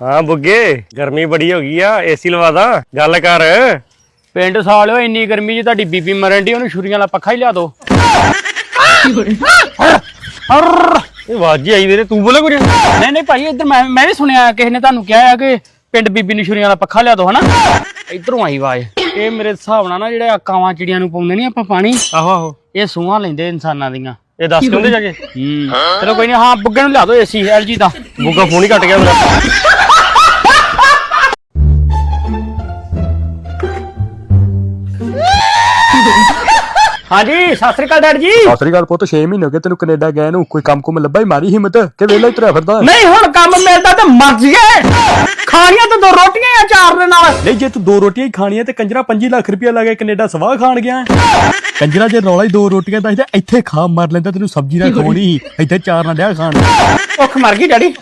ਹਾਂ ਬੁੱਗੇ ਗਰਮੀ ਬੜੀ ਹੋ ਗਈ ਆ ਏਸੀ ਲਵਾ ਦਾ ਗੱਲ ਕਰ। ਪਿੰਡ ਸਾਲਿਓ ਇੰਨੀ ਗਰਮੀ 'ਚ ਤੁਹਾਡੀ ਬੀਬੀ ਮਰਨ ਦੀ ਉਹਨੂੰ ਛੁਰੀਆਂ ਵਾਲਾ ਪੱਖਾ ਹੀ ਲਿਆ ਦੋ ਇਹ ਵਾਜੀ ਆਈ ਵੀਰੇ ਤੂੰ ਬੋਲੇ ਕੁਝ ਨਹੀਂ ਨਹੀਂ ਭਾਈ ਇੱਧਰ ਮੈਂ ਮੈਂ ਵੀ ਸੁਣਿਆ ਕਿਸੇ ਨੇ ਤੁਹਾਨੂੰ ਕਿਹਾ ਹੈ ਕਿ ਪਿੰਡ ਬੀਬੀ ਨੂੰ ਛੁਰੀਆਂ ਵਾਲਾ ਪੱਖਾ ਲਿਆ ਦੋ ਹਨਾ? ਇਧਰੋਂ ਆਈ ਆਵਾਜ਼। ਇਹ ਮੇਰੇ ਹਿਸਾਬ ਨਾਲ ਨਾ ਜਿਹੜੇ ਕਾਵਾਂ ਚਿੜੀਆਂ ਨੂੰ ਪਾਉਂਦੇ ਨਹੀਂ ਆਪਾਂ ਪਾਣੀ ਆਹੋ ਆਹੋ। ਇਹ ਸੂਹਾਂ ਲੈਂਦੇ ਇਨਸਾਨਾਂ ਦੀਆਂ। ਇਹ ਦੱਸ ਕਿਉਂਦੇ ਜਾ ਕੇ? ਹੂੰ। ਚਲੋ ਕੋਈ ਨਹੀਂ ਹਾਂ ਬੁੱਗੇ ਨੂੰ ਲਿਆ ਦੋ ਏਸੀ ਐਲਜੀ ਦਾ। ਬੁੱਗਾ ਫੋਨ ਹੀ ਕੱਟ ਗਿਆ ਮੇਰਾ। ਹਾਂਜੀ ਸਤਿ ਸ੍ਰੀ ਅਕਾਲ ਡੈਡ ਜੀ। ਸਤਿ ਸ੍ਰੀ ਅਕਾਲ ਪੁੱਤ 6 ਮਹੀਨੇ ਹੋ ਗਏ ਤੈਨੂੰ ਕੈਨੇਡਾ ਗਏ ਨੂੰ। ਕੋਈ ਕੰਮ ਕੁਮ ਲੱਭਾ ਹੀ ਮਾਰੀ ਹਿੰਮਤ ਕਿ ਵੇਲਾ ਹੀ ਤੁਰਿਆ ਫਿਰਦਾ? ਨਹੀਂ ਹੁਣ ਕੰਮ ਮਿਲਦਾ ਤੇ ਮਰ ਜੀਏ ਖਾਣੀਆਂ ਤਾਂ ਦੋ ਰੋਟੀਆਂ ਆ ਚਾਰ ਦੇ ਨਾਲ। ਨਹੀਂ ਜੇ ਤੂੰ ਦੋ ਰੋਟੀਆਂ ਹੀ ਖਾਣੀਆਂ ਤੇ ਕੰਜਰਾ 5 ਲੱਖ ਰੁਪਇਆ ਲਾ ਕੇ ਕੈਨੇਡਾ ਸਵਾਹ ਖਾਣ ਗਿਆ। ਕੰਜਰਾ ਜੇ ਰੌਲਾ ਹੀ ਦੋ ਰੋਟੀਆਂ ਤੇ ਇੱਥੇ ਖਾ ਮਰ ਲੈਂਦਾ ਤੈਨੂੰ ਸਬਜ਼ੀ ਨਾਲ ਖਵਾਉਣੀ ਇੱਥੇ ਚਾਰ ਨਾ ਡਿਆ ਖਾਣ। ਭੁੱਖ ਮਰ ਗਈ ਡੈਡੀ।